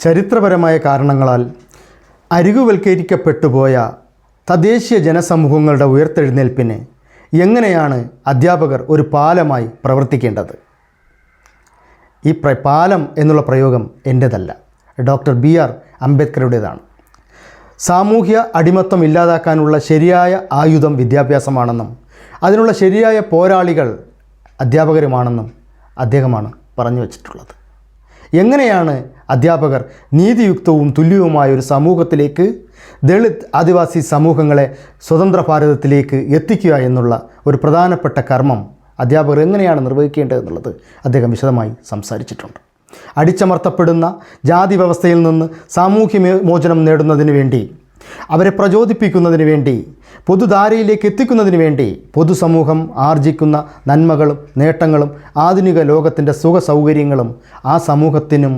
ചരിത്രപരമായ കാരണങ്ങളാൽ അരികുവൽക്കരിക്കപ്പെട്ടുപോയ തദ്ദേശീയ ജനസമൂഹങ്ങളുടെ ഉയർത്തെഴുന്നേൽപ്പിന് എങ്ങനെയാണ് അധ്യാപകർ ഒരു പാലമായി പ്രവർത്തിക്കേണ്ടത്? ഈ പ്ര പാലം എന്നുള്ള പ്രയോഗം എന്റേതല്ല ഡോക്ടർ ബി ആർ അംബേദ്കറുടേതാണ്. സാമൂഹ്യ അടിമത്തം ഇല്ലാതാക്കാനുള്ള ശരിയായ ആയുധം വിദ്യാഭ്യാസമാണെന്നും അതിനുള്ള ശരിയായ പോരാളികൾ അധ്യാപകരുമാണെന്നും അദ്ദേഹമാണ് പറഞ്ഞു വച്ചിട്ടുള്ളത്. എങ്ങനെയാണ് അധ്യാപകർ നീതിയുക്തവും തുല്യവുമായ ഒരു സമൂഹത്തിലേക്ക് ദളിത് ആദിവാസി സമൂഹങ്ങളെ സ്വതന്ത്ര ഭാരതത്തിലേക്ക് എത്തിക്കുക എന്നുള്ള ഒരു പ്രധാനപ്പെട്ട കർമ്മം അധ്യാപകർ എങ്ങനെയാണ് നിർവഹിക്കേണ്ടതെന്നുള്ളത് അദ്ദേഹം വിശദമായി സംസാരിച്ചിട്ടുണ്ട്. അടിച്ചമർത്തപ്പെടുന്ന ജാതി വ്യവസ്ഥയിൽ നിന്ന് സാമൂഹ്യ മോചനം നേടുന്നതിന് വേണ്ടി അവരെ പ്രചോദിപ്പിക്കുന്നതിന് വേണ്ടി പൊതുധാരയിലേക്ക് എത്തിക്കുന്നതിന് വേണ്ടി പൊതുസമൂഹം ആർജിക്കുന്ന നന്മകളും നേട്ടങ്ങളും ആധുനിക ലോകത്തിന്റെ സുഖ സൗകര്യങ്ങളും ആ സമൂഹത്തിനും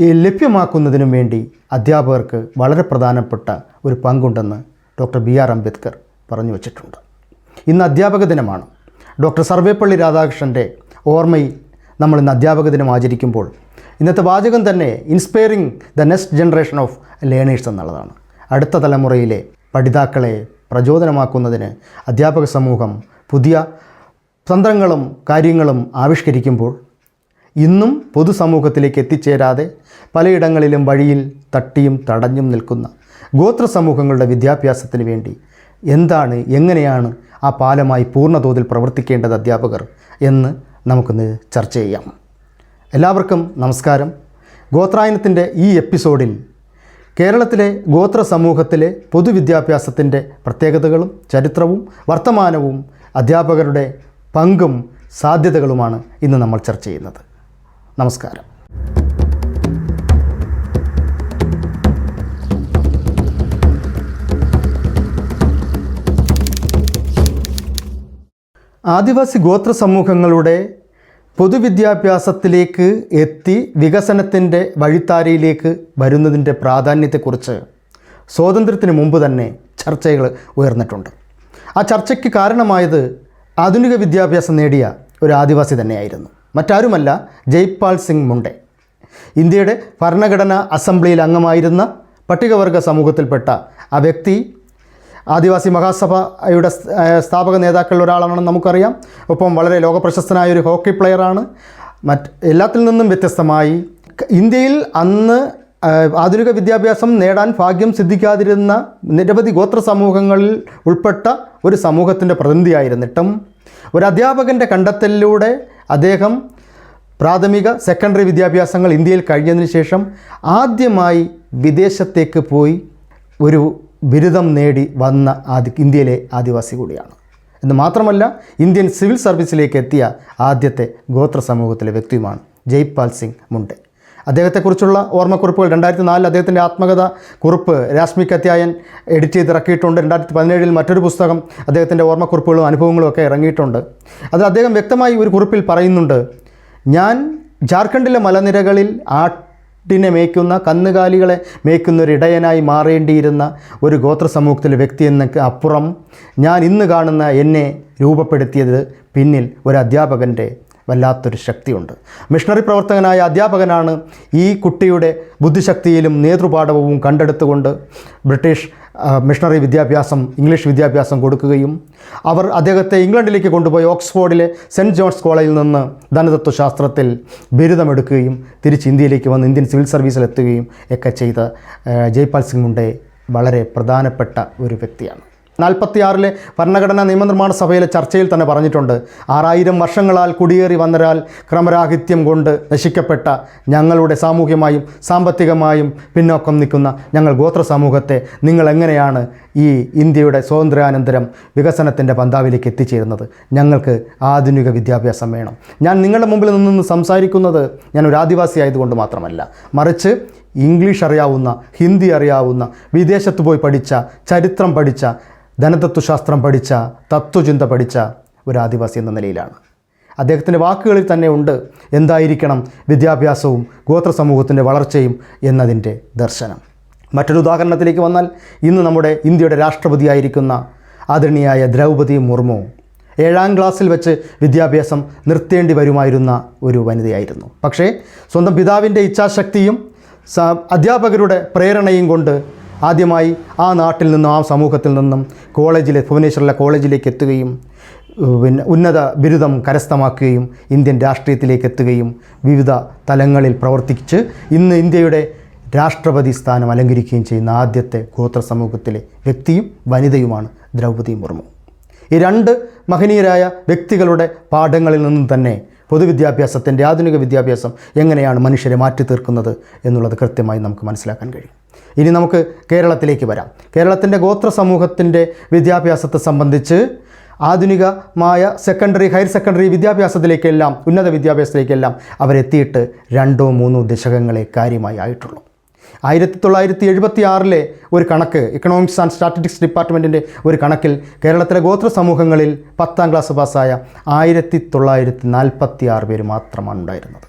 ലഭ്യമാക്കുന്നതിനും വേണ്ടി അധ്യാപകർക്ക് വളരെ പ്രധാനപ്പെട്ട ഒരു പങ്കുണ്ടെന്ന് ഡോക്ടർ ബി ആർ അംബേദ്കർ പറഞ്ഞു വച്ചിട്ടുണ്ട്. ഇന്ന് അധ്യാപക ദിനമാണ്. ഡോക്ടർ സർവേപ്പള്ളി രാധാകൃഷ്ണന്റെ ഓർമ്മയിൽ നമ്മൾ ഇന്ന് അധ്യാപക ദിനം ആചരിക്കുമ്പോൾ ഇന്നത്തെ വാചകം തന്നെ inspiring the next generation of learners എന്നുള്ളതാണ്. അടുത്ത തലമുറയിലെ പഠിതാക്കളെ പ്രചോദനമാക്കുന്നതിന് അധ്യാപക സമൂഹം പുതിയ തന്ത്രങ്ങളും കാര്യങ്ങളും ആവിഷ്കരിക്കുമ്പോൾ ഇന്നും പൊതുസമൂഹത്തിലേക്ക് എത്തിച്ചേരാതെ പലയിടങ്ങളിലും വഴിയിൽ തട്ടിയും തടഞ്ഞും നിൽക്കുന്ന ഗോത്ര സമൂഹങ്ങളുടെ വിദ്യാഭ്യാസത്തിന് വേണ്ടി എന്താണ് എങ്ങനെയാണ് ആ പാലമായി പൂർണതോതിൽ പ്രവർത്തിക്കേണ്ടത് അധ്യാപകർ എന്ന് നമുക്കിന്ന് ചർച്ച ചെയ്യാം. എല്ലാവർക്കും നമസ്കാരം. ഗോത്രായനത്തിന്റെ ഈ എപ്പിസോഡിൽ കേരളത്തിലെ ഗോത്ര സമൂഹത്തിലെ പൊതുവിദ്യാഭ്യാസത്തിന്റെ പ്രത്യേകതകളും ചരിത്രവും വർത്തമാനവും അധ്യാപകരുടെ പങ്കും സാധ്യതകളുമാണ് ഇന്ന് നമ്മൾ ചർച്ച ചെയ്യുന്നത്. നമസ്കാരം. ആദിവാസി ഗോത്ര സമൂഹങ്ങളുടെ പൊതുവിദ്യാഭ്യാസത്തിലേക്ക് എത്തി വികസനത്തിന്റെ വഴിത്താരയിലേക്ക് വരുന്നതിന്റെ പ്രാധാന്യത്തെക്കുറിച്ച് സ്വാതന്ത്ര്യത്തിന് മുമ്പ് തന്നെ ചർച്ചകൾ ഉയർന്നിട്ടുണ്ട്. ആ ചർച്ചയ്ക്ക് കാരണമായത് ആധുനിക വിദ്യാഭ്യാസം നേടിയ ഒരു ആദിവാസി തന്നെയായിരുന്നു. മറ്റാരുമല്ല ജയ്പാൽ സിംഗ് മുണ്ടെ. ഇന്ത്യയുടെ ഭരണഘടനാ അസംബ്ലിയിൽ അംഗമായിരുന്ന പട്ടികവർഗ സമൂഹത്തിൽപ്പെട്ട ആ വ്യക്തി ആദിവാസി മഹാസഭയുടെ സ്ഥാപക നേതാക്കളിൽ ഒരാളാണെന്ന് നമുക്കറിയാം. ഒപ്പം വളരെ ലോകപ്രശസ്തനായ ഒരു ഹോക്കി പ്ലെയറാണ് മറ്റ് എല്ലാത്തിൽ നിന്നും വ്യത്യസ്തമായി ഇന്ത്യയിൽ അന്ന് ആധുനിക വിദ്യാഭ്യാസം നേടാൻ ഭാഗ്യം സിദ്ധിക്കാതിരുന്ന നിരവധി ഗോത്ര സമൂഹങ്ങളിൽ ഉൾപ്പെട്ട ഒരു സമൂഹത്തിന്റെ പ്രതിനിധിയായിരുന്നിട്ടും ഒരു അധ്യാപകന്റെ കണ്ടെത്തലിലൂടെ അദ്ദേഹം പ്രാഥമിക സെക്കൻഡറി വിദ്യാഭ്യാസങ്ങൾ ഇന്ത്യയിൽ കഴിഞ്ഞതിന് ശേഷം ആദ്യമായി വിദേശത്തേക്ക് പോയി ഒരു ബിരുദം നേടി വന്ന ആദി ഇന്ത്യയിലെ ആദിവാസി കൂടിയാണ്. എന്ന് മാത്രമല്ല ഇന്ത്യൻ സിവിൽ സർവീസിലേക്ക് എത്തിയ ആദ്യത്തെ ഗോത്ര സമൂഹത്തിലെ വ്യക്തിയുമാണ് ജയ്പാൽ സിംഗ് മുണ്ടെ. അദ്ദേഹത്തെക്കുറിച്ചുള്ള ഓർമ്മക്കുറിപ്പുകൾ. രണ്ടായിരത്തി നാലിൽ അദ്ദേഹത്തിന്റെ ആത്മകഥ കുറിപ്പ് രാശ്മി കത്യായൻ എഡിറ്റ് ചെയ്ത് ഇറക്കിയിട്ടുണ്ട് രണ്ടായിരത്തി പതിനേഴിൽ മറ്റൊരു പുസ്തകം അദ്ദേഹത്തിന്റെ ഓർമ്മക്കുറിപ്പുകളും അനുഭവങ്ങളും ഒക്കെ ഇറങ്ങിയിട്ടുണ്ട്. അതിൽ അദ്ദേഹം വ്യക്തമായി ഒരു കുറിപ്പിൽ പറയുന്നുണ്ട് ഞാൻ ജാർഖണ്ഡിലെ മലനിരകളിൽ ആട്ടിനെ മേയ്ക്കുന്ന കന്നുകാലികളെ മേയ്ക്കുന്ന ഒരു ഇടയനായി മാറേണ്ടിയിരുന്ന ഒരു ഗോത്ര സമൂഹത്തിലെ വ്യക്തി എന്നൊക്കെ അപ്പുറം ഞാൻ ഇന്ന് കാണുന്ന എന്നെ രൂപപ്പെടുത്തിയത് പിന്നിൽ ഒരു അധ്യാപകന്റെ വല്ലാത്തൊരു ശക്തിയുണ്ട്. മിഷണറി പ്രവർത്തകനായ അധ്യാപകനാണ് ഈ കുട്ടിയുടെ ബുദ്ധിശക്തിയിലും നേതൃപാഠവും കണ്ടെടുത്തുകൊണ്ട് ബ്രിട്ടീഷ് മിഷണറി വിദ്യാഭ്യാസം ഇംഗ്ലീഷ് വിദ്യാഭ്യാസം കൊടുക്കുകയും അവർ അദ്ദേഹത്തെ ഇംഗ്ലണ്ടിലേക്ക് കൊണ്ടുപോയി ഓക്സ്ഫോർഡിലെ സെന്റ് ജോൺസ് കോളേജിൽ നിന്ന് ധനതത്വശാസ്ത്രത്തിൽ ബിരുദമെടുക്കുകയും തിരിച്ച് ഇന്ത്യയിലേക്ക് വന്ന് ഇന്ത്യൻ സിവിൽ സർവീസിലെത്തുകയും ഒക്കെ ചെയ്ത ജയ്പാൽ സിംഗ് മുണ്ടെ വളരെ പ്രധാനപ്പെട്ട ഒരു വ്യക്തിയാണ്. നാൽപ്പത്തിയാറിലെ ഭരണഘടനാ നിയമനിർമ്മാണ സഭയിലെ ചർച്ചയിൽ തന്നെ പറഞ്ഞിട്ടുണ്ട്. ആറായിരം വർഷങ്ങളാൽ കുടിയേറി വന്നരാൽ ക്രമരാഹിത്യം കൊണ്ട് നശിക്കപ്പെട്ട ഞങ്ങളുടെ സാമൂഹ്യമായും സാമ്പത്തികമായും പിന്നോക്കം നിൽക്കുന്ന ഞങ്ങൾ ഗോത്ര സമൂഹത്തെ നിങ്ങൾ എങ്ങനെയാണ് ഈ ഇന്ത്യയുടെ സ്വാതന്ത്ര്യാനന്തരം വികസനത്തിന്റെ പന്താവിലേക്ക് എത്തിച്ചേരുന്നത്? ഞങ്ങൾക്ക് ആധുനിക വിദ്യാഭ്യാസം വേണം. ഞാൻ നിങ്ങളുടെ മുമ്പിൽ നിന്ന് സംസാരിക്കുന്നത് ഞാൻ ഒരു ആദിവാസി ആയതുകൊണ്ട് മാത്രമല്ല. മറിച്ച് ഇംഗ്ലീഷ് അറിയാവുന്ന ഹിന്ദി അറിയാവുന്ന വിദേശത്ത് പോയി പഠിച്ച ചരിത്രം പഠിച്ച ധനതത്വശാസ്ത്രം പഠിച്ച തത്വചിന്ത പഠിച്ച ഒരു ആദിവാസി എന്ന നിലയിലാണ്. അദ്ദേഹത്തിന്റെ വാക്കുകളിൽ തന്നെ ഉണ്ട് എന്തായിരിക്കണം വിദ്യാഭ്യാസവും ഗോത്ര സമൂഹത്തിന്റെ വളർച്ചയും എന്നതിന്റെ ദർശനം. മറ്റൊരു ഉദാഹരണത്തിലേക്ക് വന്നാൽ ഇന്ന് നമ്മുടെ ഇന്ത്യയുടെ രാഷ്ട്രപതിയായിരിക്കുന്ന ആദരണീയായ ദ്രൗപദി മുർമു ഏഴാം ക്ലാസ്സിൽ വെച്ച് വിദ്യാഭ്യാസം നിർത്തേണ്ടി വരുമായിരുന്ന ഒരു വനിതയായിരുന്നു. പക്ഷേ സ്വന്തം പിതാവിന്റെ ഇച്ഛാശക്തിയും അധ്യാപകരുടെ പ്രേരണയും കൊണ്ട് ആദ്യമായി ആ നാട്ടിൽ നിന്നും ആ സമൂഹത്തിൽ നിന്നും കോളേജിലെ ഭുവനേശ്വറിലെ കോളേജിലേക്ക് എത്തുകയും പിന്നെ ഉന്നത ബിരുദം കരസ്ഥമാക്കുകയും ഇന്ത്യൻ രാഷ്ട്രീയത്തിലേക്ക് എത്തുകയും വിവിധ തലങ്ങളിൽ പ്രവർത്തിച്ച് ഇന്ന് ഇന്ത്യയുടെ രാഷ്ട്രപതി സ്ഥാനം അലങ്കരിക്കുകയും ചെയ്യുന്ന ആദ്യത്തെ ഗോത്ര സമൂഹത്തിലെ വ്യക്തിയും വനിതയുമാണ് ദ്രൗപദി മുർമു. ഈ രണ്ട് മഹനീയരായ വ്യക്തികളുടെ പാഠങ്ങളിൽ നിന്നും തന്നെ പൊതുവിദ്യാഭ്യാസത്തിന്റെ ആധുനിക വിദ്യാഭ്യാസം എങ്ങനെയാണ് മനുഷ്യരെ മാറ്റി തീർക്കുന്നത് എന്നുള്ളത് കൃത്യമായി നമുക്ക് മനസ്സിലാക്കാൻ കഴിയും. ഇനി നമുക്ക് കേരളത്തിലേക്ക് വരാം. കേരളത്തിന്റെ ഗോത്ര സമൂഹത്തിന്റെ വിദ്യാഭ്യാസത്തെ സംബന്ധിച്ച് ആധുനികമായ സെക്കൻഡറി ഹയർ സെക്കൻഡറി വിദ്യാഭ്യാസത്തിലേക്കെല്ലാം ഉന്നത വിദ്യാഭ്യാസത്തിലേക്കെല്ലാം അവരെത്തിയിട്ട് രണ്ടോ മൂന്നോ ദശകങ്ങളെ കാര്യമായി ആയിട്ടുള്ളൂ. ആയിരത്തി തൊള്ളായിരത്തി എഴുപത്തി ആറിലെ ഒരു കണക്ക് ഇക്കണോമിക്സ് ആൻഡ് സ്റ്റാറ്റിസ്റ്റിക്സ് ഡിപ്പാർട്ട്മെന്റിന്റെ ഒരു കണക്കിൽ കേരളത്തിലെ ഗോത്ര സമൂഹങ്ങളിൽ പത്താം ക്ലാസ് പാസ്സായ ആയിരത്തി തൊള്ളായിരത്തി നാൽപ്പത്തി ആറ് പേര് മാത്രമാണ് ഉണ്ടായിരുന്നത്.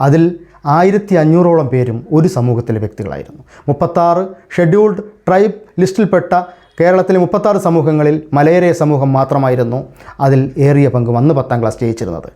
അതിൽ ആയിരത്തി അഞ്ഞൂറോളം പേരും ഒരു സമൂഹത്തിലെ വ്യക്തികളായിരുന്നു. മുപ്പത്താറ് ഷെഡ്യൂൾഡ് ട്രൈബ് ലിസ്റ്റിൽപ്പെട്ട കേരളത്തിലെ മുപ്പത്താറ് സമൂഹങ്ങളിൽ മലയരയ സമൂഹം മാത്രമായിരുന്നു അതിൽ ഏറിയ പങ്കും അന്ന് പത്താം ക്ലാസ് ജയിച്ചിരുന്നത്.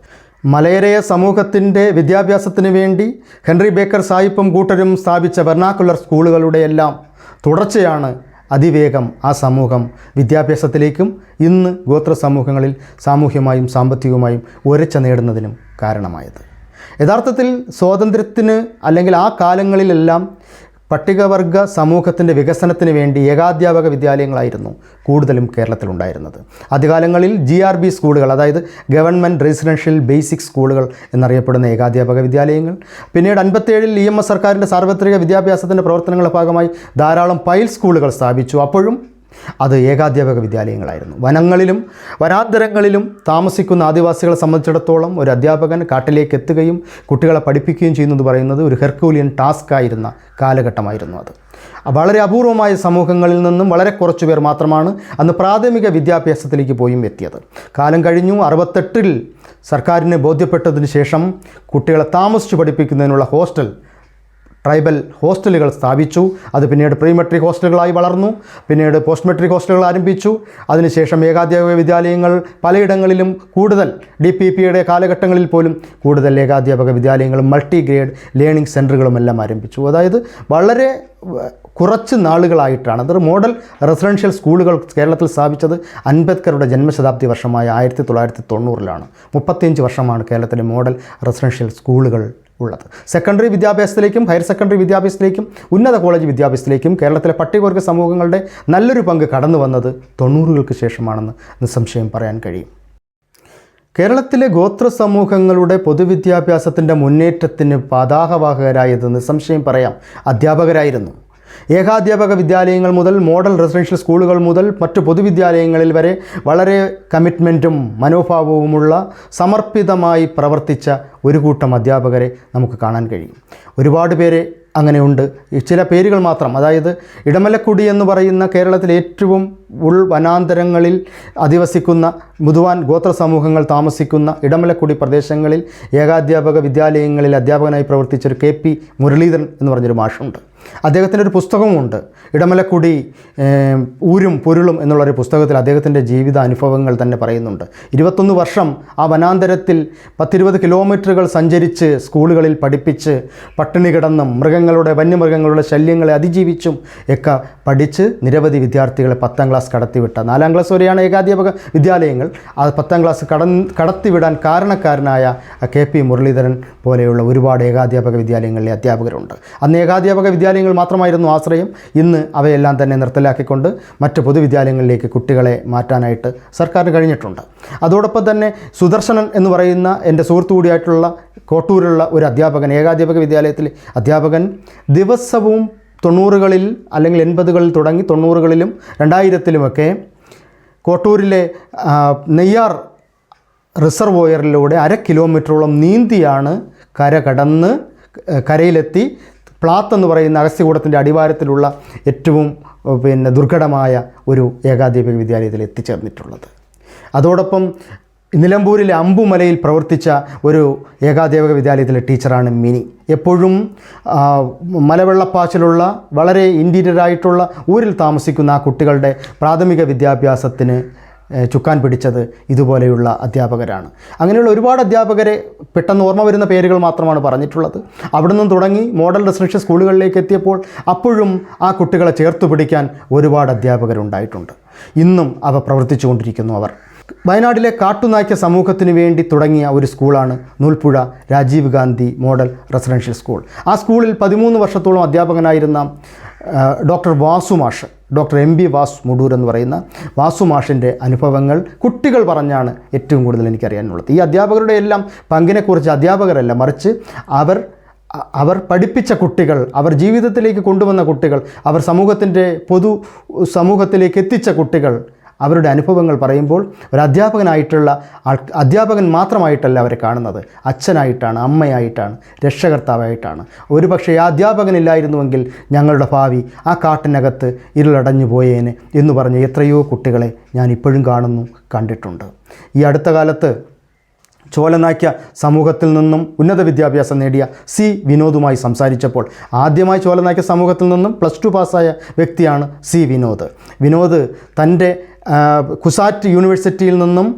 മലയരയ സമൂഹത്തിന്റെ വിദ്യാഭ്യാസത്തിന് വേണ്ടി ഹെൻറി ബേക്കർ സായിപ്പും കൂട്ടരും സ്ഥാപിച്ച വെർണാക്കുലർ സ്കൂളുകളുടെയെല്ലാം തുടർച്ചയാണ് അതിവേഗം ആ സമൂഹം വിദ്യാഭ്യാസത്തിലേക്കും ഇന്ന് ഗോത്ര സമൂഹങ്ങളിൽ സാമൂഹ്യമായും സാമ്പത്തികമായും ഒരച്ച നേടുന്നതിനും കാരണമായത്. യഥാർത്ഥത്തിൽ സ്വാതന്ത്ര്യത്തിന് അല്ലെങ്കിൽ ആ കാലങ്ങളിലെല്ലാം പട്ടികവർഗ സമൂഹത്തിന്റെ വികസനത്തിന് വേണ്ടി ഏകാധ്യാപക വിദ്യാലയങ്ങളായിരുന്നു കൂടുതലും കേരളത്തിലുണ്ടായിരുന്നത്. ആദ്യകാലങ്ങളിൽ ജി ആർ ബി സ്കൂളുകൾ അതായത് ഗവൺമെന്റ് റെസിഡൻഷ്യൽ ബേസിക് സ്കൂളുകൾ എന്നറിയപ്പെടുന്ന ഏകാധ്യാപക വിദ്യാലയങ്ങൾ. പിന്നീട് അൻപത്തേഴിൽ ഇ എം എസ് സർക്കാരിന്റെ സാർവത്രിക വിദ്യാഭ്യാസത്തിന്റെ പ്രവർത്തനങ്ങളുടെ ഭാഗമായി ധാരാളം പൈൽ സ്കൂളുകൾ സ്ഥാപിച്ചു. അപ്പോഴും അത് ഏകാധ്യാപക വിദ്യാലയങ്ങളായിരുന്നു. വനങ്ങളിലും വനാന്തരങ്ങളിലും താമസിക്കുന്ന ആദിവാസികളെ സംബന്ധിച്ചിടത്തോളം ഒരു അധ്യാപകൻ കാട്ടിലേക്ക് എത്തുകയും കുട്ടികളെ പഠിപ്പിക്കുകയും ചെയ്യുന്നത് പറയുന്നത് ഒരു ഹെർക്കൂലിയൻ ടാസ്ക് ആയിരുന്ന കാലഘട്ടമായിരുന്നു അത്. വളരെ അപൂർവമായ സമൂഹങ്ങളിൽ നിന്നും വളരെ കുറച്ചു പേർ മാത്രമാണ് അന്ന് പ്രാഥമിക വിദ്യാഭ്യാസത്തിലേക്ക് പോയും എത്തിയത്. കാലം കഴിഞ്ഞു അറുപത്തെട്ടിൽ സർക്കാരിനെ ബോധ്യപ്പെട്ടതിന് ശേഷം കുട്ടികളെ താമസിച്ച് പഠിപ്പിക്കുന്നതിനുള്ള ഹോസ്റ്റൽ ട്രൈബൽ ഹോസ്റ്റലുകൾ സ്ഥാപിച്ചു. അത് പിന്നീട് പ്രീ മെട്രിക് ഹോസ്റ്റലുകളായി വളർന്നു. പിന്നീട് പോസ്റ്റ് മെട്രിക് ഹോസ്റ്റലുകൾ ആരംഭിച്ചു. അതിനുശേഷം ഏകാധ്യാപക വിദ്യാലയങ്ങൾ പലയിടങ്ങളിലും കൂടുതൽ ഡി പി പിയുടെ കാലഘട്ടങ്ങളിൽ പോലും കൂടുതൽ ഏകാധ്യാപക വിദ്യാലയങ്ങളും മൾട്ടി ഗ്രേഡ് ലേണിംഗ് സെന്ററുകളും എല്ലാം ആരംഭിച്ചു. അതായത് വളരെ കുറച്ച് നാളുകളായിട്ടാണ്. അതൊരു മോഡൽ റെസിഡൻഷ്യൽ സ്കൂളുകൾ കേരളത്തിൽ സ്ഥാപിച്ചത് അൻബേദ്കറുടെ ജന്മശതാബ്ദി വർഷമായ ആയിരത്തി തൊള്ളായിരത്തി തൊണ്ണൂറിലാണ്. മുപ്പത്തിയഞ്ച് വർഷമാണ് കേരളത്തിലെ മോഡൽ റെസിഡൻഷ്യൽ സ്കൂളുകൾ ഉള്ളത്. സെക്കൻഡറി വിദ്യാഭ്യാസത്തിലേക്കും ഹയർ സെക്കൻഡറി വിദ്യാഭ്യാസത്തിലേക്കും ഉന്നത കോളേജ് വിദ്യാഭ്യാസത്തിലേക്കും കേരളത്തിലെ പട്ടികവർഗ സമൂഹങ്ങളുടെ നല്ലൊരു പങ്ക് കടന്നു വന്നത് തൊണ്ണൂറുകൾക്ക് ശേഷമാണെന്ന് നിസ്സംശയം പറയാൻ കഴിയും. കേരളത്തിലെ ഗോത്ര സമൂഹങ്ങളുടെ പൊതുവിദ്യാഭ്യാസത്തിന്റെ മുന്നേറ്റത്തിന് പതാകവാഹകരായത് നിസ്സംശയം പറയാം അധ്യാപകരായിരുന്നു. ഏകാധ്യാപക വിദ്യാലയങ്ങൾ മുതൽ മോഡൽ റെസിഡൻഷ്യൽ സ്കൂളുകൾ മുതൽ മറ്റ് പൊതുവിദ്യാലയങ്ങളിൽ വരെ വളരെ കമ്മിറ്റ്മെന്റും മനോഭാവവുമുള്ള സമർപ്പിതമായി പ്രവർത്തിച്ച ഒരു കൂട്ടം അധ്യാപകരെ നമുക്ക് കാണാൻ കഴിയും. ഒരുപാട് പേരെ അങ്ങനെയുണ്ട്. ചില പേരുകൾ മാത്രം. അതായത് ഇടമലക്കുടി എന്ന് പറയുന്ന കേരളത്തിലെ ഏറ്റവും ഉൾ വനാന്തരങ്ങളിൽ അധിവസിക്കുന്ന മുതുവാൻ ഗോത്ര സമൂഹങ്ങൾ താമസിക്കുന്ന ഇടമലക്കുടി പ്രദേശങ്ങളിൽ ഏകാധ്യാപക വിദ്യാലയങ്ങളിൽ അധ്യാപകനായി പ്രവർത്തിച്ചൊരു കെ പി മുരളീധരൻ എന്ന് പറഞ്ഞൊരു മാഷുണ്ട്. അദ്ദേഹത്തിന്റെ ഒരു പുസ്തകമുണ്ട് ഇടമലക്കുടി ഊരും പൊരുളും എന്നുള്ളൊരു പുസ്തകത്തിൽ അദ്ദേഹത്തിന്റെ ജീവിത അനുഭവങ്ങൾ തന്നെ പറയുന്നുണ്ട്. ഇരുപത്തൊന്ന് വർഷം ആ വനാന്തരത്തിൽ പത്തിരുപത് കിലോമീറ്ററുകൾ സഞ്ചരിച്ച് സ്കൂളുകളിൽ പഠിപ്പിച്ച് പട്ടിണി കിടന്നും മൃഗങ്ങളുടെ വന്യമൃഗങ്ങളുടെ ശല്യങ്ങളെ അതിജീവിച്ചും ഒക്കെ പഠിച്ച് നിരവധി വിദ്യാർത്ഥികളെ പത്താം ക്ലാസ് കടത്തിവിട്ട നാലാം ക്ലാസ് വരെയാണ് ഏകാധ്യാപക വിദ്യാലയങ്ങൾ. ആ പത്താം ക്ലാസ് കട കടത്തിവിടാൻ കാരണക്കാരനായ കെ പി മുരളീധരൻ പോലെയുള്ള ഒരുപാട് ഏകാധ്യാപക വിദ്യാലയങ്ങളിലെ അധ്യാപകരുണ്ട്. അന്ന് ഏകാധ്യാപക വിദ്യാലയങ്ങൾ മാത്രമായിരുന്നു ആശ്രയം. ഇന്ന് അവയെല്ലാം തന്നെ നിർത്തലാക്കിക്കൊണ്ട് മറ്റ് പൊതുവിദ്യാലയങ്ങളിലേക്ക് കുട്ടികളെ മാറ്റാനായിട്ട് സർക്കാരിന് കഴിഞ്ഞിട്ടുണ്ട്. അതോടൊപ്പം തന്നെ സുദർശനൻ എന്ന് പറയുന്ന എന്റെ സുഹൃത്തു കൂടിയായിട്ടുള്ള കോട്ടൂരുള്ള ഒരു അധ്യാപകൻ ഏകാധ്യാപക വിദ്യാലയത്തിലെ അധ്യാപകൻ ദിവസവും തൊണ്ണൂറുകളിൽ അല്ലെങ്കിൽ എൺപതുകളിൽ തുടങ്ങി തൊണ്ണൂറുകളിലും രണ്ടായിരത്തിലുമൊക്കെ കോട്ടൂരിലെ നെയ്യാർ റിസർവോയറിലൂടെ അര കിലോമീറ്ററോളം നീന്തിയാണ് കര കടന്ന് കരയിലെത്തി പ്ലാത്ത് എന്ന് പറയുന്ന അഗസ്ത്യകൂടത്തിന്റെ അടിവാരത്തിലുള്ള ഏറ്റവും പിന്നെ ദുർഘടമായ ഒരു ഏകാധ്യാപിക വിദ്യാലയത്തിൽ എത്തിച്ചേർന്നിട്ടുള്ളത്. അതോടൊപ്പം നിലമ്പൂരിലെ അമ്പുമലയിൽ പ്രവർത്തിച്ച ഒരു ഏകാധ്യാപക വിദ്യാലയത്തിലെ ടീച്ചറാണ് മിനി. എപ്പോഴും മലവെള്ളപ്പാച്ചിലുള്ള വളരെ ഇന്റീരിയറായിട്ടുള്ള ഊരിൽ താമസിക്കുന്ന ആ കുട്ടികളുടെ പ്രാഥമിക വിദ്യാഭ്യാസത്തിന് ചുക്കാൻ പിടിച്ചത് ഇതുപോലെയുള്ള അധ്യാപകരാണ്. അങ്ങനെയുള്ള ഒരുപാട് അധ്യാപകരെ പെട്ടെന്ന് ഓർമ്മ വരുന്ന പേരുകൾ മാത്രമാണ് പറഞ്ഞിട്ടുള്ളത്. അവിടെ നിന്നും തുടങ്ങി മോഡൽ റെസിഡൻഷ്യൽ സ്കൂളുകളിലേക്ക് എത്തിയപ്പോൾ അപ്പോഴും ആ കുട്ടികളെ ചേർത്ത് പിടിക്കാൻ ഒരുപാട് അധ്യാപകരുണ്ടായിട്ടുണ്ട്. ഇന്നും അവ പ്രവർത്തിച്ചുകൊണ്ടിരിക്കുന്നു അവർ. വയനാട്ടിലെ കാട്ടുനായ്ക്ക സമൂഹത്തിന് വേണ്ടി തുടങ്ങിയ ഒരു സ്കൂളാണ് Noolpuzha Rajiv Gandhi model residential school. ആ സ്കൂളിൽ പതിമൂന്ന് വർഷത്തോളം അധ്യാപകനായിരുന്ന ഡോക്ടർ വാസു മാഷ് doctor M B Vas Mudoor എന്ന് പറയുന്ന വാസു മാഷിന്റെ അനുഭവങ്ങൾ കുട്ടികൾ പറഞ്ഞാണ് ഏറ്റവും കൂടുതൽ എനിക്കറിയാനുള്ളത്. ഈ അധ്യാപകരുടെ എല്ലാം പങ്കിനെക്കുറിച്ച് അധ്യാപകരല്ല മറിച്ച് അവർ അവർ പഠിപ്പിച്ച കുട്ടികൾ അവർ ജീവിതത്തിലേക്ക് കൊണ്ടുവന്ന കുട്ടികൾ അവർ സമൂഹത്തിന്റെ പൊതു സമൂഹത്തിലേക്ക് എത്തിച്ച കുട്ടികൾ അവരുടെ അനുഭവങ്ങൾ പറയുമ്പോൾ ഒരു അധ്യാപകനായിട്ടുള്ള അധ്യാപകൻ മാത്രമായിട്ടല്ല അവരെ കാണുന്നത്. അച്ഛനായിട്ടാണ് അമ്മയായിട്ടാണ് രക്ഷകർത്താവായിട്ടാണ്. ഒരു പക്ഷേ ആ അധ്യാപകനില്ലായിരുന്നുവെങ്കിൽ ഞങ്ങളുടെ ഭാവി ആ കാട്ടിനകത്ത് ഇരുളടഞ്ഞു പോയേനെ എന്ന് പറഞ്ഞ് എത്രയോ കുട്ടികളെ ഞാൻ ഇപ്പോഴും കാണുന്നു കണ്ടിട്ടുണ്ട്. ഈ അടുത്ത കാലത്ത് ചോലനാക്യ സമൂഹത്തിൽ നിന്നും ഉന്നത വിദ്യാഭ്യാസം നേടിയ സി വിനോദുമായി സംസാരിച്ചപ്പോൾ ആദ്യമായി ചോലനാക്യ സമൂഹത്തിൽ നിന്നും പ്ലസ് ടു പാസ്സായ വ്യക്തിയാണ് സി വിനോദ്. വിനോദ് തന്റെ കുസാറ്റ് യൂണിവേഴ്സിറ്റിയിൽ നിന്നും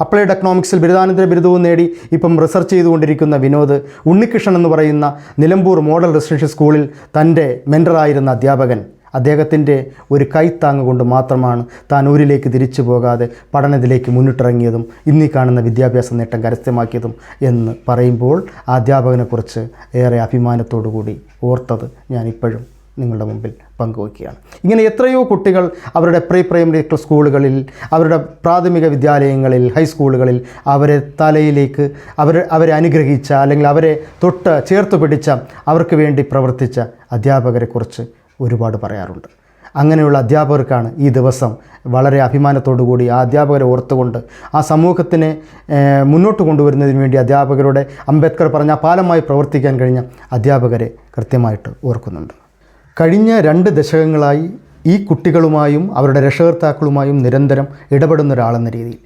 അപ്ലൈഡ് എക്കണോമിക്സിൽ ബിരുദാനന്തര ബിരുദവും നേടി ഇപ്പം റിസർച്ച് ചെയ്തുകൊണ്ടിരിക്കുന്ന വിനോദ് ഉണ്ണികൃഷ്ണൻ എന്ന് പറയുന്ന നിലമ്പൂർ മോഡൽ റെസിഡൻഷ്യൽ സ്കൂളിൽ തന്റെ മെന്ററായിരുന്ന അധ്യാപകൻ. അദ്ദേഹത്തിന്റെ ഒരു കൈത്താങ് കൊണ്ട് മാത്രമാണ് താൻ ഊരിലേക്ക് തിരിച്ചു പോകാതെ പഠനത്തിലേക്ക് മുന്നിട്ടിറങ്ങിയതും ഇന്നീ കാണുന്ന വിദ്യാഭ്യാസ നേട്ടം കരസ്ഥമാക്കിയതും എന്ന് പറയുമ്പോൾ ആ അധ്യാപകനെക്കുറിച്ച് ഏറെ അഭിമാനത്തോടു കൂടി ഓർത്തത് ഞാൻ ഇപ്പോഴും നിങ്ങളുടെ മുമ്പിൽ പങ്കുവയ്ക്കുകയാണ്. ഇങ്ങനെ എത്രയോ കുട്ടികൾ അവരുടെ പ്രീ പ്രൈമറി സ്കൂളുകളിൽ അവരുടെ പ്രാഥമിക വിദ്യാലയങ്ങളിൽ ഹൈസ്കൂളുകളിൽ അവരെ തലയിലേക്ക് അവർ അവരെ അനുഗ്രഹിച്ച അല്ലെങ്കിൽ അവരെ തൊട്ട് ചേർത്ത് പിടിച്ച അവർക്ക് വേണ്ടി പ്രവർത്തിച്ച അധ്യാപകരെക്കുറിച്ച് ഒരുപാട് പറയാറുണ്ട്. അങ്ങനെയുള്ള അധ്യാപകർക്കാണ് ഈ ദിവസം വളരെ കൂടി ആ അധ്യാപകരെ ഓർത്തുകൊണ്ട് ആ സമൂഹത്തിനെ മുന്നോട്ട് കൊണ്ടുവരുന്നതിന് വേണ്ടി അധ്യാപകരുടെ അംബേദ്കർ പറഞ്ഞ പാലമായി പ്രവർത്തിക്കാൻ കഴിഞ്ഞ അധ്യാപകരെ കൃത്യമായിട്ട് ഓർക്കുന്നുണ്ട്. കഴിഞ്ഞ രണ്ട് ദശകങ്ങളായി ഈ കുട്ടികളുമായും അവരുടെ രക്ഷകർത്താക്കളുമായും നിരന്തരം ഇടപെടുന്ന ഒരാളെന്ന രീതിയിൽ.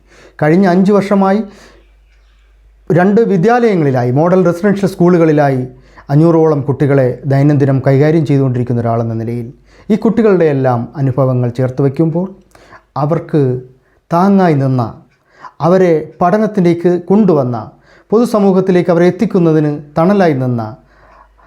കഴിഞ്ഞ അഞ്ച് വർഷമായി രണ്ട് വിദ്യാലയങ്ങളിലായി മോഡൽ റെസിഡൻഷ്യൽ സ്കൂളുകളിലായി അഞ്ഞൂറോളം കുട്ടികളെ ദൈനംദിനം കൈകാര്യം ചെയ്തുകൊണ്ടിരിക്കുന്ന ഒരാളെന്ന നിലയിൽ ഈ കുട്ടികളുടെ എല്ലാം അനുഭവങ്ങൾ ചേർത്ത് വയ്ക്കുമ്പോൾ അവർക്ക് താങ്ങായി നിന്ന അവരെ പഠനത്തിലേക്ക് കൊണ്ടുവന്ന പൊതുസമൂഹത്തിലേക്ക് അവരെ എത്തിക്കുന്നതിന് തണലായി നിന്ന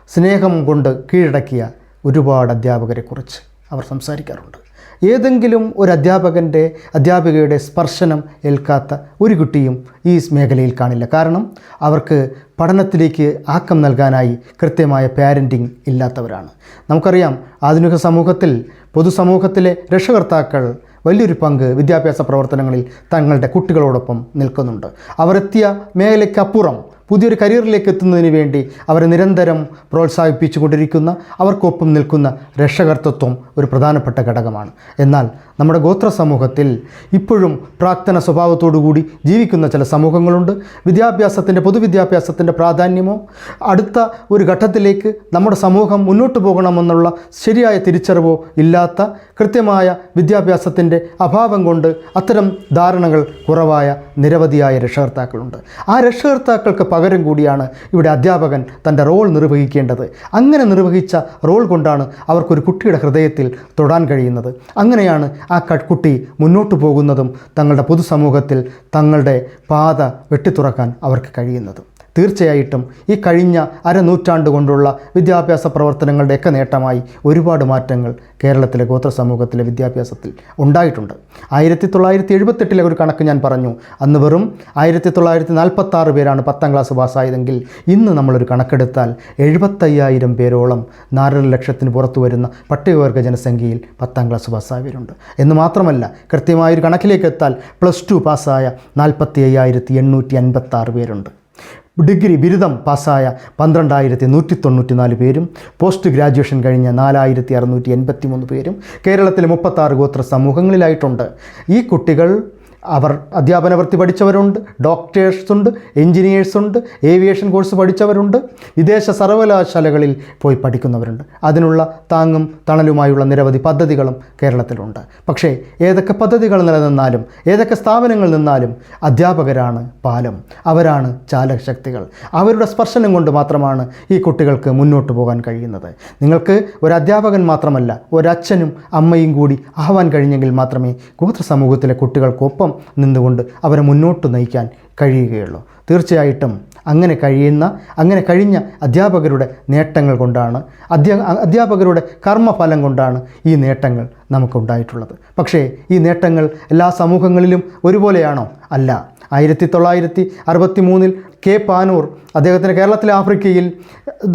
സ്നേഹം കൊണ്ട് കീഴടക്കിയ ഒരുപാട് അധ്യാപകരെക്കുറിച്ച് അവർ സംസാരിക്കാറുണ്ട്. ഏതെങ്കിലും ഒരു അധ്യാപകന്റെ അധ്യാപികയുടെ സ്പർശനം ഏൽക്കാത്ത ഒരു കുട്ടിയും ഈ മേഖലയിൽ കാണില്ല. കാരണം അവർക്ക് പഠനത്തിലേക്ക് ആക്കം നൽകാനായി കൃത്യമായ പാരന്റിങ് ഇല്ലാത്തവരാണ്. നമുക്കറിയാം ആധുനിക സമൂഹത്തിൽ പൊതുസമൂഹത്തിലെ രക്ഷകർത്താക്കൾ വലിയൊരു പങ്ക് വിദ്യാഭ്യാസ പ്രവർത്തനങ്ങളിൽ തങ്ങളുടെ കുട്ടികളോടൊപ്പം നിൽക്കുന്നുണ്ട്. അവരെത്തിയ മേഖലയ്ക്കപ്പുറം പുതിയൊരു കരിയറിലേക്ക് എത്തുന്നതിന് വേണ്ടി അവരെ നിരന്തരം പ്രോത്സാഹിപ്പിച്ചുകൊണ്ടിരിക്കുന്ന അവർക്കൊപ്പം നിൽക്കുന്ന രക്ഷകർത്തത്വം ഒരു പ്രധാനപ്പെട്ട ഘടകമാണ്. എന്നാൽ നമ്മുടെ ഗോത്ര സമൂഹത്തിൽ ഇപ്പോഴും പ്രാക്തന സ്വഭാവത്തോടുകൂടി ജീവിക്കുന്ന ചില സമൂഹങ്ങളുണ്ട്. വിദ്യാഭ്യാസത്തിന്റെ പൊതുവിദ്യാഭ്യാസത്തിന്റെ പ്രാധാന്യമോ അടുത്ത ഒരു ഘട്ടത്തിലേക്ക് നമ്മുടെ സമൂഹം മുന്നോട്ട് പോകണമെന്നുള്ള ശരിയായ തിരിച്ചറിവോ ഇല്ലാത്ത കൃത്യമായ വിദ്യാഭ്യാസത്തിന്റെ അഭാവം കൊണ്ട് അത്തരം ധാരണകൾ കുറവായ നിരവധിയായ രക്ഷകർത്താക്കളുണ്ട്. ആ രക്ഷകർത്താക്കൾക്ക് പകരം കൂടിയാണ് ഇവിടെ അധ്യാപകൻ തന്റെ റോൾ നിർവഹിക്കേണ്ടത്. അങ്ങനെ നിർവഹിച്ച റോൾ കൊണ്ടാണ് അവർക്കൊരു കുട്ടിയുടെ ഹൃദയത്തിൽ തൊടാൻ കഴിയുന്നത്. അങ്ങനെയാണ് ആ കുട്ടി മുന്നോട്ട് പോകുന്നതും തങ്ങളുടെ പൊതുസമൂഹത്തിൽ തങ്ങളുടെ പാത വെട്ടിത്തുറക്കാൻ അവർക്ക് കഴിയുന്നതും. തീർച്ചയായിട്ടും ഈ കഴിഞ്ഞ അരനൂറ്റാണ്ട് കൊണ്ടുള്ള വിദ്യാഭ്യാസ പ്രവർത്തനങ്ങളുടെയൊക്കെ നേട്ടമായി ഒരുപാട് മാറ്റങ്ങൾ കേരളത്തിലെ ഗോത്ര സമൂഹത്തിലെ വിദ്യാഭ്യാസത്തിൽ ഉണ്ടായിട്ടുണ്ട്. ആയിരത്തി തൊള്ളായിരത്തി എഴുപത്തെട്ടിലെ ഒരു കണക്ക് ഞാൻ പറഞ്ഞു. അന്ന് വെറും ആയിരത്തി തൊള്ളായിരത്തി നാൽപ്പത്താറ് പേരാണ് പത്താം ക്ലാസ് പാസ്സായതെങ്കിൽ ഇന്ന് നമ്മളൊരു കണക്കെടുത്താൽ എഴുപത്തയ്യായിരം പേരോളം നാലര ലക്ഷത്തിന് പുറത്തു വരുന്ന പട്ടികവർഗ ജനസംഖ്യയിൽ പത്താം ക്ലാസ് പാസ്സായവരുണ്ട്. എന്ന് മാത്രമല്ല കൃത്യമായൊരു കണക്കിലേക്ക് എത്താൽ പ്ലസ് ടു പാസ്സായ നാൽപ്പത്തി അയ്യായിരത്തി എണ്ണൂറ്റി അൻപത്താറ് പേരുണ്ട്. ഡിഗ്രി ബിരുദം പാസ്സായ പന്ത്രണ്ടായിരത്തി നൂറ്റി തൊണ്ണൂറ്റി നാല് പേരും പോസ്റ്റ് ഗ്രാജുവേഷൻ കഴിഞ്ഞ നാലായിരത്തി അറുന്നൂറ്റി എൺപത്തി മൂന്ന് പേരും കേരളത്തിലെ മുപ്പത്താറ് ഗോത്ര സമൂഹങ്ങളിലായിട്ടുണ്ട്. ഈ കുട്ടികൾ അവർ അധ്യാപന വൃത്തി പഠിച്ചവരുണ്ട് ഡോക്ടേഴ്സ് ഉണ്ട് എഞ്ചിനീയേഴ്സ് ഉണ്ട് ഏവിയേഷൻ കോഴ്സ് പഠിച്ചവരുണ്ട് വിദേശ സർവകലാശാലകളിൽ പോയി പഠിക്കുന്നവരുണ്ട്. അതിനുള്ള താങ്ങും തണലുമായുള്ള നിരവധി പദ്ധതികളും കേരളത്തിലുണ്ട്. പക്ഷേ ഏതൊക്കെ പദ്ധതികൾ നിലനിന്നാലും ഏതൊക്കെ സ്ഥാപനങ്ങൾ നിന്നാലും അധ്യാപകരാണ് പാലം. അവരാണ് ചാലകശക്തികൾ. അവരുടെ സ്പർശനം കൊണ്ട് മാത്രമാണ് ഈ കുട്ടികൾക്ക് മുന്നോട്ട് പോകാൻ കഴിയുന്നത്. നിങ്ങൾക്ക് ഒരു അധ്യാപകൻ മാത്രമല്ല ഒരച്ഛനും അമ്മയും കൂടി ആവാൻ കഴിഞ്ഞെങ്കിൽ മാത്രമേ ഗോത്ര സമൂഹത്തിലെ കുട്ടികൾക്കൊപ്പം നിന്നുകൊണ്ട് അവരെ മുന്നോട്ട് നയിക്കാൻ കഴിയുകയുള്ളൂ. തീർച്ചയായിട്ടും അങ്ങനെ കഴിയുന്ന അങ്ങനെ കഴിഞ്ഞ അധ്യാപകരുടെ നേട്ടങ്ങൾ കൊണ്ടാണ് അധ്യാ അധ്യാപകരുടെ കർമ്മഫലം കൊണ്ടാണ് ഈ നേട്ടങ്ങൾ നമുക്കുണ്ടായിട്ടുള്ളത്. പക്ഷേ ഈ നേട്ടങ്ങൾ എല്ലാ സമൂഹങ്ങളിലും ഒരുപോലെയാണോ? അല്ല. ആയിരത്തി തൊള്ളായിരത്തി അറുപത്തി മൂന്നിൽ കെ പാനൂർ അദ്ദേഹത്തിന് കേരളത്തിലെ ആഫ്രിക്കയിൽ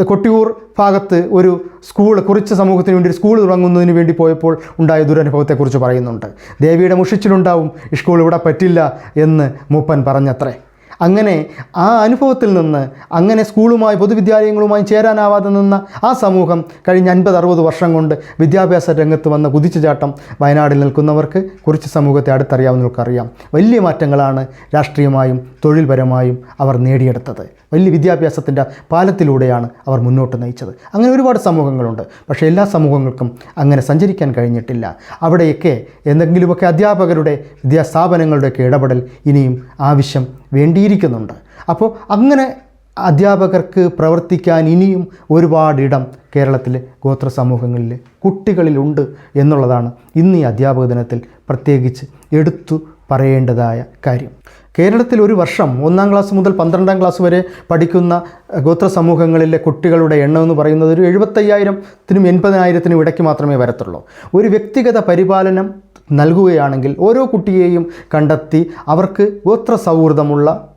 കൊട്ടിയൂർ ഭാഗത്ത് ഒരു സ്കൂൾ കുറിച്ച സമൂഹത്തിന് വേണ്ടി ഒരു സ്കൂൾ തുടങ്ങുന്നതിന് വേണ്ടി പോയപ്പോൾ ഉണ്ടായ ദുരനുഭവത്തെക്കുറിച്ച് പറയുന്നുണ്ട്. ദേവിയുടെ മുഷിച്ചിലുണ്ടാവും ഈ സ്കൂൾ ഇവിടെ പറ്റില്ല എന്ന് മൂപ്പൻ പറഞ്ഞത്രേ. അങ്ങനെ ആ അനുഭവത്തിൽ നിന്ന് അങ്ങനെ സ്കൂളുമായി പൊതുവിദ്യാലയങ്ങളുമായി ചേരാനാവാതെ നിന്ന ആ സമൂഹം കഴിഞ്ഞ അൻപത് അറുപത് വർഷം കൊണ്ട് വിദ്യാഭ്യാസ രംഗത്ത് വന്ന കുതിച്ചുചാട്ടം വയനാടിൽ നിൽക്കുന്നവർക്ക് കുറച്ച് സമൂഹത്തെ അടുത്തറിയാവുന്നവർക്ക് അറിയാം വലിയ മാറ്റങ്ങളാണ് രാഷ്ട്രീയമായും തൊഴിൽപരമായും അവർ നേടിയെടുത്തത്. വലിയ വിദ്യാഭ്യാസത്തിന്റെ പാലത്തിലൂടെയാണ് അവർ മുന്നോട്ട് നയിച്ചത്. അങ്ങനെ ഒരുപാട് സമൂഹങ്ങളുണ്ട്. പക്ഷേ എല്ലാ സമൂഹങ്ങൾക്കും അങ്ങനെ സഞ്ചരിക്കാൻ കഴിഞ്ഞിട്ടില്ല. അവിടെയൊക്കെ എന്തെങ്കിലുമൊക്കെ അധ്യാപകരുടെ വിദ്യാസ്ഥാപനങ്ങളുടെയൊക്കെ ഇടപെടൽ ഇനിയും ആവശ്യം വേണ്ടിയിരിക്കുന്നുണ്ട്. അപ്പോൾ അങ്ങനെ അധ്യാപകർക്ക് പ്രവർത്തിക്കാൻ ഇനിയും ഒരുപാടിടം കേരളത്തിലെ ഗോത്ര സമൂഹങ്ങളിൽ കുട്ടികളിലുണ്ട് എന്നുള്ളതാണ് ഇന്ന് ഈ അധ്യാപക ദിനത്തിൽ പ്രത്യേകിച്ച് എടുത്തു പറയേണ്ടതായ കാര്യം. കേരളത്തിൽ ഒരു വർഷം ഒന്നാം ക്ലാസ് മുതൽ പന്ത്രണ്ടാം ക്ലാസ് വരെ പഠിക്കുന്ന ഗോത്ര സമൂഹങ്ങളിലെ കുട്ടികളുടെ എണ്ണം എന്ന് പറയുന്നത് ഒരു എഴുപത്തയ്യായിരത്തിനും എൺപതിനായിരത്തിനും ഇടയ്ക്ക് മാത്രമേ വരത്തുള്ളൂ. ഒരു വ്യക്തിഗത പരിപാലനം നൽകുകയാണെങ്കിൽ ഓരോ കുട്ടിയെയും കണ്ടെത്തി അവർക്ക് ഗോത്ര സൗഹൃദമുള്ള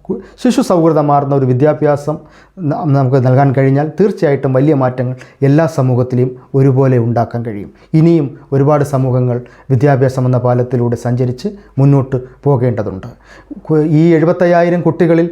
ശിശു സൗഹൃദമാർന്ന ഒരു വിദ്യാഭ്യാസം നമുക്ക് നൽകാൻ കഴിഞ്ഞാൽ തീർച്ചയായിട്ടും വലിയ മാറ്റങ്ങൾ എല്ലാ സമൂഹത്തിലെയും ഒരുപോലെ ഉണ്ടാക്കാൻ കഴിയും. ഇനിയും ഒരുപാട് സമൂഹങ്ങൾ വിദ്യാഭ്യാസം എന്ന പാലത്തിലൂടെ സഞ്ചരിച്ച് മുന്നോട്ട് പോകേണ്ടതുണ്ട്. ഈ എഴുപത്തയ്യായിരം കുട്ടികളിൽ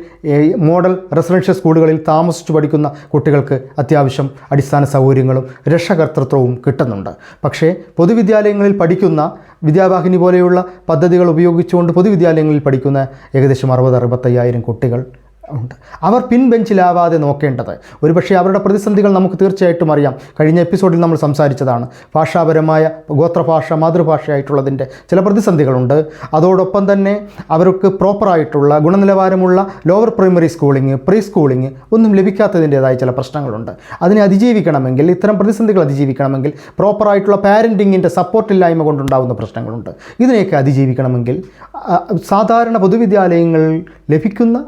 മോഡൽ റെസിഡൻഷ്യൽ സ്കൂളുകളിൽ താമസിച്ചു പഠിക്കുന്ന കുട്ടികൾക്ക് അത്യാവശ്യം അടിസ്ഥാന സൗകര്യങ്ങളും രക്ഷകർത്തൃത്വവും കിട്ടുന്നുണ്ട്. പക്ഷേ പൊതുവിദ്യാലയങ്ങളിൽ പഠിക്കുന്ന വിദ്യാവാഹിനി പോലെയുള്ള പദ്ധതികൾ ഉപയോഗിച്ചുകൊണ്ട് പൊതുവിദ്യാലയങ്ങളിൽ പഠിക്കുന്ന ഏകദേശം അറുപത് അറുപത്തയ്യായിരം കുട്ടികൾ. ഉണ്ട്. അവർ പിൻബെഞ്ചിലാവാതെ നോക്കേണ്ടത്. ഒരുപക്ഷെ അവരുടെ പ്രതിസന്ധികൾ നമുക്ക് തീർച്ചയായിട്ടും അറിയാം. കഴിഞ്ഞ എപ്പിസോഡിൽ നമ്മൾ സംസാരിച്ചതാണ്. ഭാഷാപരമായ ഗോത്രഭാഷ മാതൃഭാഷയായിട്ടുള്ളതിന്റെ ചില പ്രതിസന്ധികളുണ്ട്. അതോടൊപ്പം തന്നെ അവർക്ക് പ്രോപ്പറായിട്ടുള്ള ഗുണനിലവാരമുള്ള lower primary schooling pre schooling ഒന്നും ലഭിക്കാത്തതിന്റേതായ ചില പ്രശ്നങ്ങളുണ്ട്. അതിനെ അതിജീവിക്കണമെങ്കിൽ ഇത്തരം പ്രതിസന്ധികൾ അതിജീവിക്കണമെങ്കിൽ പ്രോപ്പറായിട്ടുള്ള പാരന്റിങ്ങിന്റെ സപ്പോർട്ടില്ലായ്മ കൊണ്ടുണ്ടാകുന്ന പ്രശ്നങ്ങളുണ്ട്. ഇതിനെയൊക്കെ അതിജീവിക്കണമെങ്കിൽ സാധാരണ പൊതുവിദ്യാലയങ്ങളിൽ ലഭിക്കുന്ന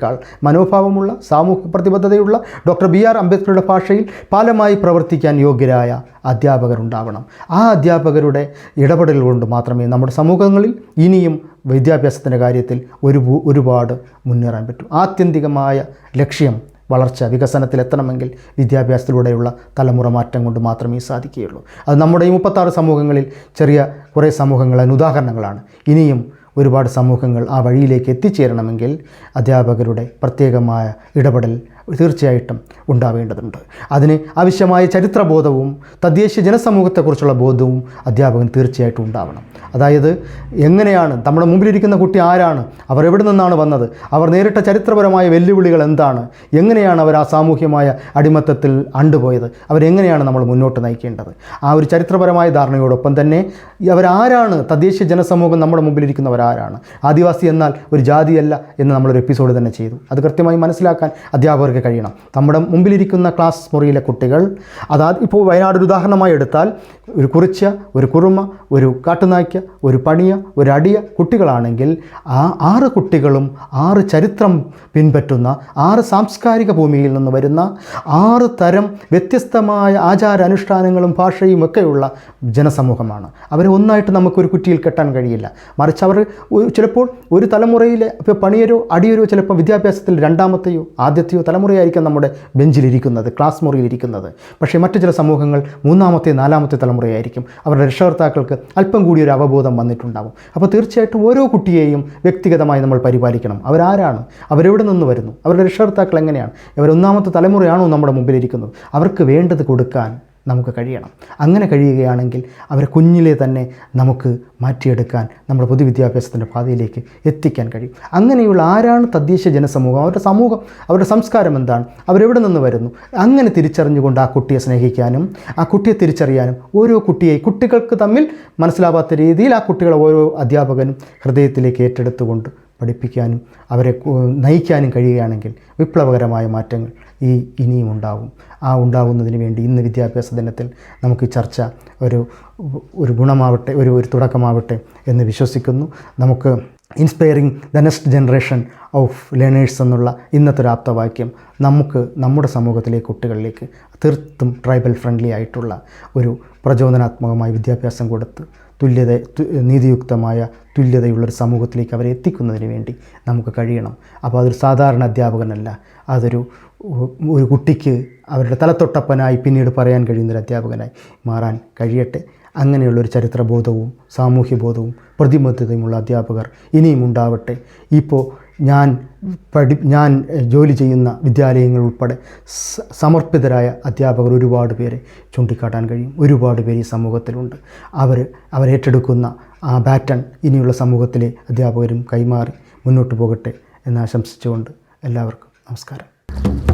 അധ്യാപകരെക്കാൾ മനോഭാവമുള്ള സാമൂഹ്യ പ്രതിബദ്ധതയുള്ള ഡോക്ടർ ബി ആർ അംബേദ്കറുടെ ഭാഷയിൽ പാലമായി പ്രവർത്തിക്കാൻ യോഗ്യരായ അധ്യാപകരുണ്ടാവണം. ആ അധ്യാപകരുടെ ഇടപെടൽ കൊണ്ട് മാത്രമേ നമ്മുടെ സമൂഹങ്ങളിൽ ഇനിയും വിദ്യാഭ്യാസത്തിന്റെ കാര്യത്തിൽ ഒരു ഒരുപാട് മുന്നേറാൻ പറ്റൂ. ആത്യന്തികമായ ലക്ഷ്യം വളർച്ച വികസനത്തിലെത്തണമെങ്കിൽ വിദ്യാഭ്യാസത്തിലൂടെയുള്ള തലമുറ മാറ്റം കൊണ്ട് മാത്രമേ സാധിക്കുകയുള്ളൂ. അത് നമ്മുടെ ഈ മുപ്പത്താറ് സമൂഹങ്ങളിൽ ചെറിയ കുറേ സമൂഹങ്ങൾ ഉദാഹരണങ്ങളാണ്. ഇനിയും ഒരുപാട് സമൂഹങ്ങൾ ആ വഴിയിലേക്ക് എത്തിച്ചേരണമെങ്കിൽ അധ്യാപകരുടെ പ്രത്യേകമായ ഇടപെടൽ തീർച്ചയായിട്ടും ഉണ്ടാവേണ്ടതുണ്ട്. അതിന് ആവശ്യമായ ചരിത്രബോധവും തദ്ദേശ ജനസമൂഹത്തെക്കുറിച്ചുള്ള ബോധവും അധ്യാപകൻ തീർച്ചയായിട്ടും ഉണ്ടാവണം. അതായത് എങ്ങനെയാണ് നമ്മുടെ മുമ്പിലിരിക്കുന്ന കുട്ടി ആരാണ് അവർ എവിടെ നിന്നാണ് വന്നത് അവർ നേരിട്ട ചരിത്രപരമായ വെല്ലുവിളികൾ എന്താണ് എങ്ങനെയാണ് അവർ ആ സാമൂഹ്യമായ അടിമത്തത്തിൽ അണ്ടുപോയത് അവരെങ്ങനെയാണ് നമ്മൾ മുന്നോട്ട് നയിക്കേണ്ടത്? ആ ഒരു ചരിത്രപരമായ ധാരണയോടൊപ്പം തന്നെ അവരാരാണ് തദ്ദേശീയ ജനസമൂഹം നമ്മുടെ മുമ്പിലിരിക്കുന്നവരാരാണ് ആദിവാസി എന്നാൽ ഒരു ജാതിയല്ല എന്ന് നമ്മളൊരു എപ്പിസോഡ് തന്നെ ചെയ്തു. അത് കൃത്യമായി മനസ്സിലാക്കാൻ അധ്യാപകർക്ക് കഴിയണം. നമ്മുടെ മുമ്പിലിരിക്കുന്ന ക്ലാസ് മുറിയിലെ കുട്ടികൾ അതാ ഇപ്പോൾ വയനാട് ഒരു ഉദാഹരണമായി എടുത്താൽ ഒരു കുറിച്ച ഒരു കുറുമ ഒരു കാട്ടുനായ്ക്ക ഒരു പണിയ ഒരു അടിയ കുട്ടികളാണെങ്കിൽ ആ ആറ് കുട്ടികളും ആറ് ചരിത്രം പിൻപറ്റുന്ന ആറ് സാംസ്കാരിക ഭൂമിയിൽ നിന്ന് വരുന്ന ആറ് തരം വ്യത്യസ്തമായ ആചാരാനുഷ്ഠാനങ്ങളും ഭാഷയും ഒക്കെയുള്ള ജനസമൂഹമാണ്. അവരെ ഒന്നായിട്ട് നമുക്കൊരു കുറ്റിയിൽ കെട്ടാൻ കഴിയില്ല. മറിച്ച് അവർ ചിലപ്പോൾ ഒരു തലമുറയിലെ ഇപ്പോൾ പണിയരോ അടിയരോ ചിലപ്പോൾ വിദ്യാഭ്യാസത്തിൽ രണ്ടാമത്തെയോ ആദ്യത്തെയോ തലമുറയായിരിക്കും നമ്മുടെ ബെഞ്ചിലിരിക്കുന്നത് ക്ലാസ് മുറിയിലിരിക്കുന്നത്. പക്ഷേ മറ്റു ചില സമൂഹങ്ങൾ മൂന്നാമത്തെ നാലാമത്തെ തലമുറയായിരിക്കും. അവരുടെ രക്ഷകർത്താക്കൾക്ക് അല്പം കൂടി ഒരു അവബോധം വന്നിട്ടുണ്ടാകും അപ്പോൾ തീർച്ചയായിട്ടും ഓരോ കുട്ടിയെയും വ്യക്തിഗതമായി നമ്മൾ പരിപാലിക്കണം. അവരാരാണ്? അവരെവിടെ നിന്ന് വരുന്നു? അവരുടെ രക്ഷകർത്താക്കൾ എങ്ങനെയാണ്? ഇവർ ഒന്നാമത്തെ തലമുറയാണോ നമ്മുടെ മുമ്പിലിരിക്കുന്നത്? അവർക്ക് വേണ്ടത് കൊടുക്കാൻ നമുക്ക് കഴിയണം. അങ്ങനെ കഴിയുകയാണെങ്കിൽ അവരെ കുഞ്ഞിലെ തന്നെ നമുക്ക് മാറ്റിയെടുക്കാൻ നമ്മുടെ പൊതുവിദ്യാഭ്യാസത്തിന്റെ പാതയിലേക്ക് എത്തിക്കാൻ കഴിയും. അങ്ങനെയുള്ള ആരാണ് തദ്ദേശ ജനസമൂഹം? അവരുടെ സമൂഹം അവരുടെ സംസ്കാരം എന്താണ്? അവരെവിടെ നിന്ന് വരുന്നു? അങ്ങനെ തിരിച്ചറിഞ്ഞുകൊണ്ട് ആ കുട്ടിയെ സ്നേഹിക്കാനും ആ കുട്ടിയെ തിരിച്ചറിയാനും ഓരോ കുട്ടിയെ കുട്ടികൾക്ക് തമ്മിൽ മനസ്സിലാവാത്ത രീതിയിൽ ആ കുട്ടികളെ ഓരോ അധ്യാപകനും ഹൃദയത്തിലേക്ക് ഏറ്റെടുത്തുകൊണ്ട് പഠിപ്പിക്കാനും അവരെ നയിക്കാനും കഴിയുകയാണെങ്കിൽ വിപ്ലവകരമായ മാറ്റങ്ങൾ ഈ ഇനിയും ഉണ്ടാവും. ആ ഉണ്ടാവുന്നതിന് വേണ്ടി ഇന്ന് വിദ്യാഭ്യാസ ദിനത്തിൽ നമുക്ക് ചർച്ച ഒരു ഒരു ഗുണമാവട്ടെ ഒരു ഒരു തുടക്കമാവട്ടെ എന്ന് വിശ്വസിക്കുന്നു. നമുക്ക് inspiring the next generation of learners എന്നുള്ള ഇന്നത്തെ ഒരു ആപ്തവാക്യം നമുക്ക് നമ്മുടെ സമൂഹത്തിലെ കുട്ടികളിലേക്ക് തീർത്തും ട്രൈബൽ ഫ്രണ്ട്ലി ആയിട്ടുള്ള ഒരു പ്രചോദനാത്മകമായ വിദ്യാഭ്യാസം കൊടുത്ത് തുല്യത നീതിയുക്തമായ തുല്യതയുള്ളൊരു സമൂഹത്തിലേക്ക് അവരെ എത്തിക്കുന്നതിന് വേണ്ടി നമുക്ക് കഴിയണം. അപ്പോൾ അതൊരു സാധാരണ അധ്യാപകനല്ല. അതൊരു ഒരു കുട്ടിക്ക് അവരുടെ തലത്തൊട്ടപ്പനായി പിന്നീട് പറയാൻ കഴിയുന്നൊരു അധ്യാപകനായി മാറാൻ കഴിയട്ടെ. അങ്ങനെയുള്ളൊരു ചരിത്രബോധവും സാമൂഹ്യബോധവും പ്രതിബദ്ധതയുമുള്ള അധ്യാപകർ ഇനിയും ഉണ്ടാവട്ടെ. ഇപ്പോൾ ഞാൻ പഠി ഞാൻ ജോലി ചെയ്യുന്ന വിദ്യാലയങ്ങൾ ഉൾപ്പെടെ സമർപ്പിതരായ അധ്യാപകർ ഒരുപാട് പേരെ ചൂണ്ടിക്കാട്ടാൻ കഴിയും. ഒരുപാട് പേര് ഈ സമൂഹത്തിലുണ്ട്. അവർ അവരേറ്റെടുക്കുന്ന ആ ബാറ്റൺ ഇനിയുള്ള സമൂഹത്തിലെ അധ്യാപകരും കൈമാറി മുന്നോട്ട് പോകട്ടെ എന്ന് ആശംസിച്ചുകൊണ്ട് എല്ലാവർക്കും നമസ്കാരം.